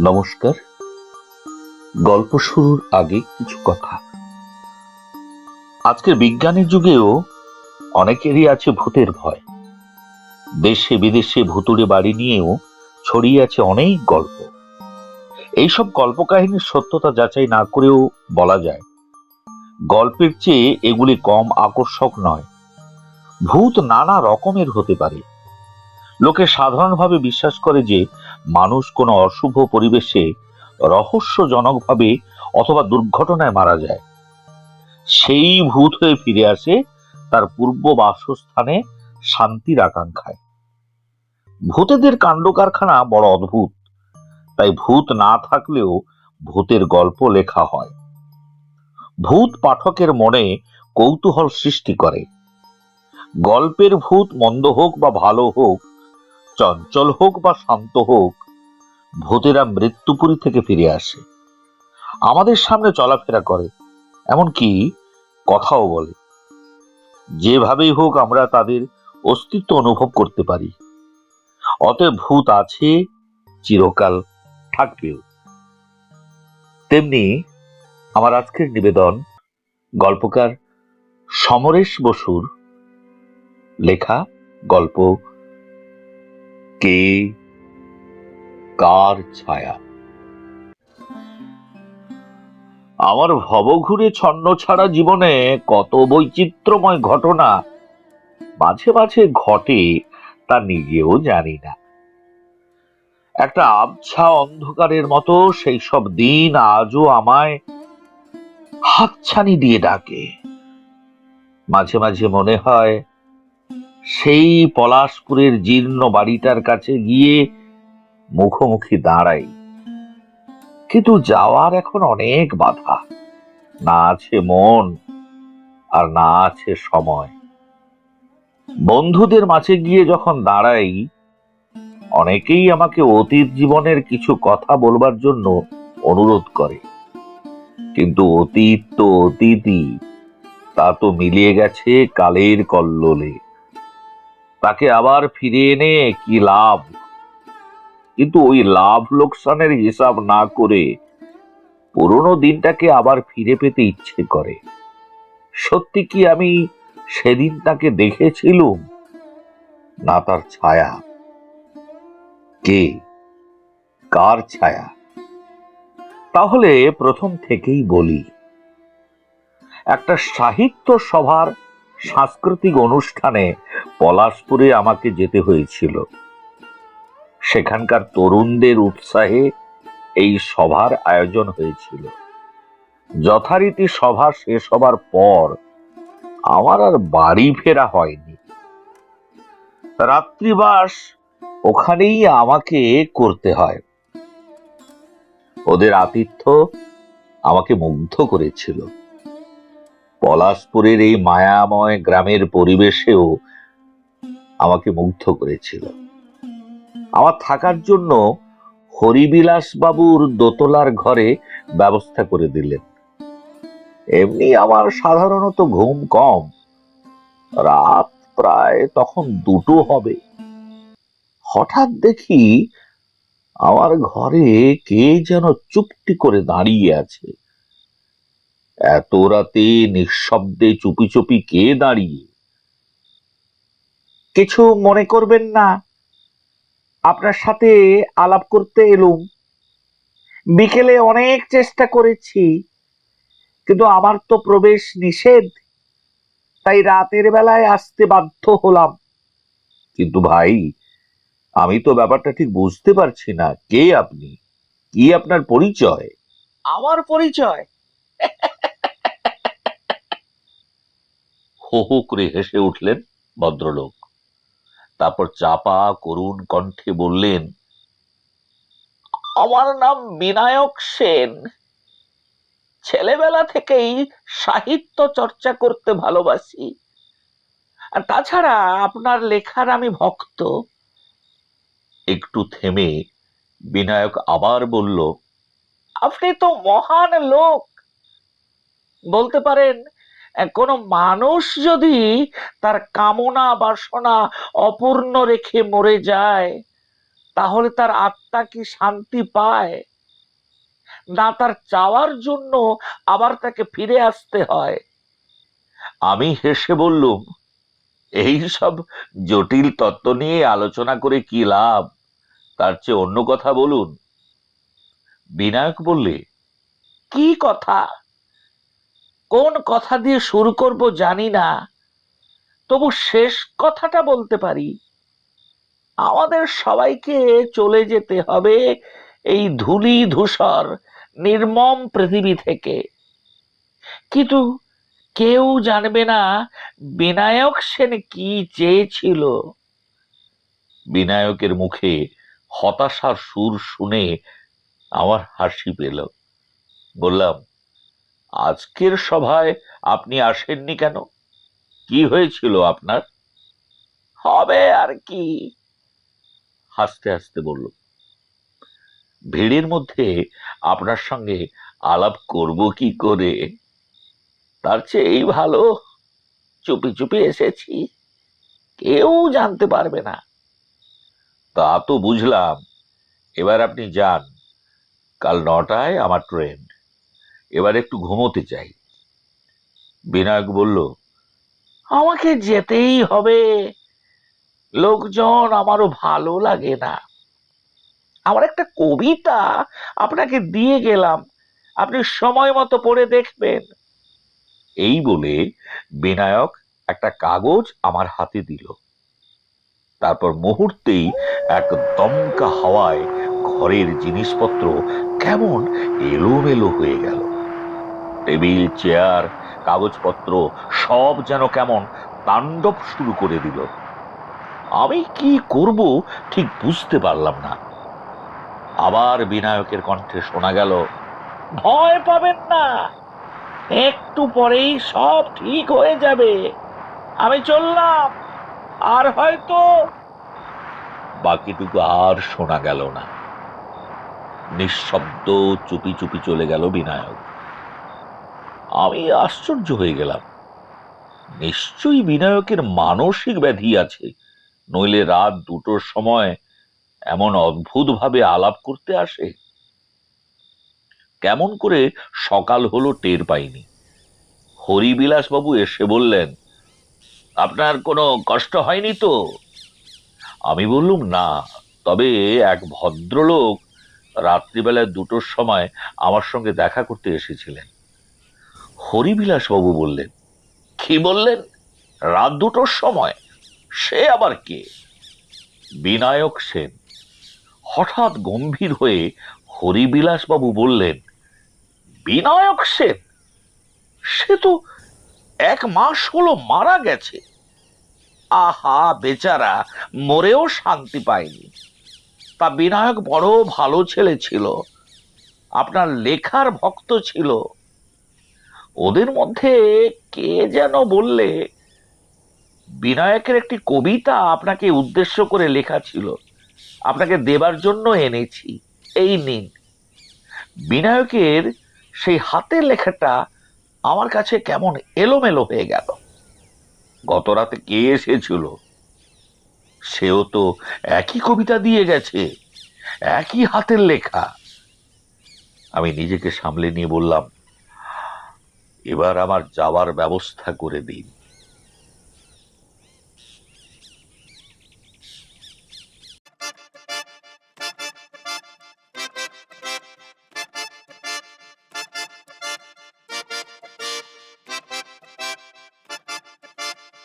নমস্কার। গল্প শুরুর আগে কিছু কথা। আজকের বিজ্ঞানের যুগেও অনেকেরই আছে ভূতের ভয়। দেশে বিদেশে ভুতুড়ে বাড়ি নিয়েও ছড়িয়ে আছে অনেক গল্প। এইসব গল্প কাহিনীর সত্যতা যাচাই না করেও বলা যায়। গল্পের চেয়ে এগুলি কম আকর্ষক নয়। ভূত নানা রকমের হতে পারে। লোকে সাধারণভাবে বিশ্বাস করে যে মানুষ কোনো অশুভ পরিবেশে রহস্যজনকভাবে অথবা দুর্ঘটনায় মারা যায়। সেই ভূত হয়ে ফিরে আসে, তার পূর্ব বাসস্থানে শান্তির আকাঙ্ক্ষায়। ভূতেদের কাণ্ড কারখানা বড় অদ্ভুত। তাই ভূত না থাকলেও ভূতের গল্প লেখা হয়। ভূত পাঠকের মনে কৌতূহল সৃষ্টি করে। গল্পের ভূত মন্দ হোক বা ভালো হোক চঞ্চল হোক বা শান্ত হোক, ভূতেরা মৃত্যুপুরী থেকে ফিরে আসে। আমাদের সামনে চলাফেরা করে, এমনকি কথাও বলে। যেভাবেই হোক আমরা তাদের অস্তিত্ব অনুভব করতে পারি। অতএব ভূত আছে, চিরকাল থাকবেও। তেমনি আমার আজকের নিবেদন গল্পকার সমরেশ বসুর লেখা গল্প কে? কার ছায়া? আমার ভবঘুরে ছন্ন ছাড়া জীবনে কত বৈচিত্র্যময় ঘটনা মাঝে মাঝে ঘটে তা নিজেও জানি না। একটা আবছা অন্ধকারের মতো সেই সব দিন আজও আমায় হাতছানি দিয়ে ডাকে। মাঝে মাঝে মনে হয় সেই পলাশপুরের জীর্ণ বাড়িটার কাছে গিয়ে মুখোমুখি দাঁড়াই। কিন্তু যাওয়ার এখন অনেক বাধা। না আছে মন আর না আছে সময়। বন্ধুদের মাঝে গিয়ে যখন দাঁড়াই, অনেকেই আমাকে অতীত জীবনের কিছু কথা বলবার জন্য অনুরোধ করে। কিন্তু অতীত তো অতীতই, তা তো মিলিয়ে গেছে কালের কল্লোলে। তাকে আবার ফিরে এনে কি লাভ? কিন্তু ওই লাভ লোকসানের হিসাব না করে পুরনো দিনটাকে আবার ফিরে পেতে ইচ্ছে করে। সত্যি কি আমি সেদিন তাকে দেখেছিলুম? না তার ছায়া। কে? কার ছায়া? তাহলে প্রথম থেকেই বলি। একটা সাহিত্য সভার সাংস্কৃতিক অনুষ্ঠানে পলাশপুরে আমাকে যেতে হয়েছিল। সেখানকার তরুণদের উৎসাহে এই সভার আয়োজন হয়েছিল। যথারীতি সভা শেষ হবার পর আমার আর বাড়ি ফেরা হয়নি। রাত্রিবাস ওখানেই আমাকে করতে হয়। ওদের আতিথ্য আমাকে মুগ্ধ করেছিল। পলাশপুরের এই মায়াময় গ্রামের পরিবেশেও আমাকে মুগ্ধ করেছিল। আমার থাকার জন্য হরিবিলাস বাবুর দোতলার ঘরে ব্যবস্থা করে দিলেন। এমনি আমার সাধারণত ঘুম কম। রাত প্রায় তখন দুটো হবে। হঠাৎ দেখি আমার ঘরে কে যেন চুপটি করে দাঁড়িয়ে আছে। এত রাতে নিঃশব্দে চুপি চুপি কে দাঁড়িয়ে? কিছু মনে করবেন না। আপনার সাথে আলাপ করতে এলুম। বিকেলে অনেক চেষ্টা করেছি কিন্তু আমার তো প্রবেশ নিষেধ। তাই রাতের বেলায় আসতে বাধ্য হলাম। কিন্তু ভাই আমি তো ব্যাপারটা ঠিক বুঝতে পারছি না। কে আপনি? কি আপনার পরিচয়? আমার পরিচয়? হো হো করে হেসে উঠলেন ভদ্রলোক। তারপর চাপা করুণ কণ্ঠে বললেন, আমার নাম বিনায়ক সেন। ছেলেবেলা থেকেই সাহিত্য চর্চা করতে ভালোবাসি। আর তাছাড়া আপনার লেখার আমি ভক্ত। একটু থেমে বিনায়ক আবার বলল, আপনি তো মহান লোক। বলতে পারেন কোনো মানুষ যদি তার কামনা বাসনা অপূর্ণ রেখে মরে যায়, তাহলে তার আত্মা কি শান্তি পায়? না তার চাওয়ার জন্য আবার তাকে ফিরে আসতে হয়। আমি হেসে বললুম, এই সব জটিল তত্ত্ব নিয়ে আলোচনা করে কি লাভ? তার চেয়ে অন্য কথা বলুন। বিনায়ক বললে, কি কথা? কোন কথা দিয়ে শুরু করব জানি না। তবু শেষ কথাটা বলতে পারি। আমাদের সবাইকে চলে যেতে হবে এই ধূলি ধূসর, নির্মম পৃথিবী থেকে। কিন্তু কেউ জানবে না বিনায়ক সেন কি চেয়েছিল। বিনায়কের মুখে হতাশার সুর শুনে আমার হাসি পেল। বললাম আজকের সভায় আপনি আসেননি কেন? কি হয়েছিল আপনার? হবে আর কি। হাসতে হাসতে বলল, ভিড়ের মধ্যে আপনার সঙ্গে আলাপ করব কি করে? তার চেয়ে এই ভালো, চুপি চুপি এসেছি, কেউ জানতে পারবে না। তা তো বুঝলাম। এবার আপনি যান, কাল নটায় আমার ট্রেন। এবার একটু ঘুমোতে চাই। বিনায়ক বলল, আমাকে যেতেই হবে। লোকজন আমারও ভালো লাগে না। আমার একটা কবিতা আপনাকে দিয়ে গেলাম। আপনি সময় মতো পড়ে দেখবেন এই বলে বিনায়ক একটা কাগজ আমার হাতে দিল। তারপর মুহূর্তেই এক দমকা হাওয়ায় ঘরের জিনিসপত্র কেমন এলোমেলো হয়ে গেল। টেবিল, চেয়ার, কাগজপত্র, সব যেন কেমন তাণ্ডব শুরু করে দিল। আমি কি করব ঠিক বুঝতে পারলাম না। আবার বিনায়কের কণ্ঠে শোনা গেল, ভয় পাবেন না, একটু পরেই সব ঠিক হয়ে যাবে। আমি চললাম, আর হয়তো বাকিটুকু আর শোনা গেল না। নিঃশব্দ চুপি চুপি চলে গেল বিনায়ক। আমি আশ্চর্য হয়ে গেলাম। নিশ্চয়ই বিনায়কের মানসিক ব্যাধি আছে, নইলে রাত দুটোর সময় এমন অদ্ভুত ভাবে আলাপ করতে আসে। কেমন করে সকাল হলো টের পাইনি। হরিবিলাসবাবু এসে বললেন, আপনার কোনো কষ্ট হয়নি তো? আমি বললুম, না, তবে এক ভদ্রলোক রাত্রিবেলায় দুটোর সময় আমার সঙ্গে দেখা করতে এসেছিলেন। হরিবিলাস বাবু বললেন, কি বললেন? রাত দুটোর সময়। সে আবার কে? বিনায়ক সেন হঠাৎ গম্ভীর হয়ে হরিবিলাসবাবু বললেন, বিনায়ক সেন? সে তো এক মাস হলো মারা গেছে। আহা, বেচারা, মরেও শান্তি পায়নি। তা বিনায়ক বড় ভালো ছেলে ছিল। আপনার লেখার ভক্ত ছিল। ওদের মধ্যে কে যেন বললে বিনায়কের একটি কবিতা আপনাকে উদ্দেশ্য করে লেখা ছিল। আপনাকে দেবার জন্য এনেছি। এই নিন। বিনায়কের সেই হাতের লেখাটা আমার কাছে কেমন এলোমেলো হয়ে গেল। গত রাতে কে এসেছিল? সেও তো একই কবিতা দিয়ে গেছে, একই হাতের লেখা। আমি নিজেকে সামলে নিয়ে বললাম এবার আমার যাওয়ার ব্যবস্থা করে দিন।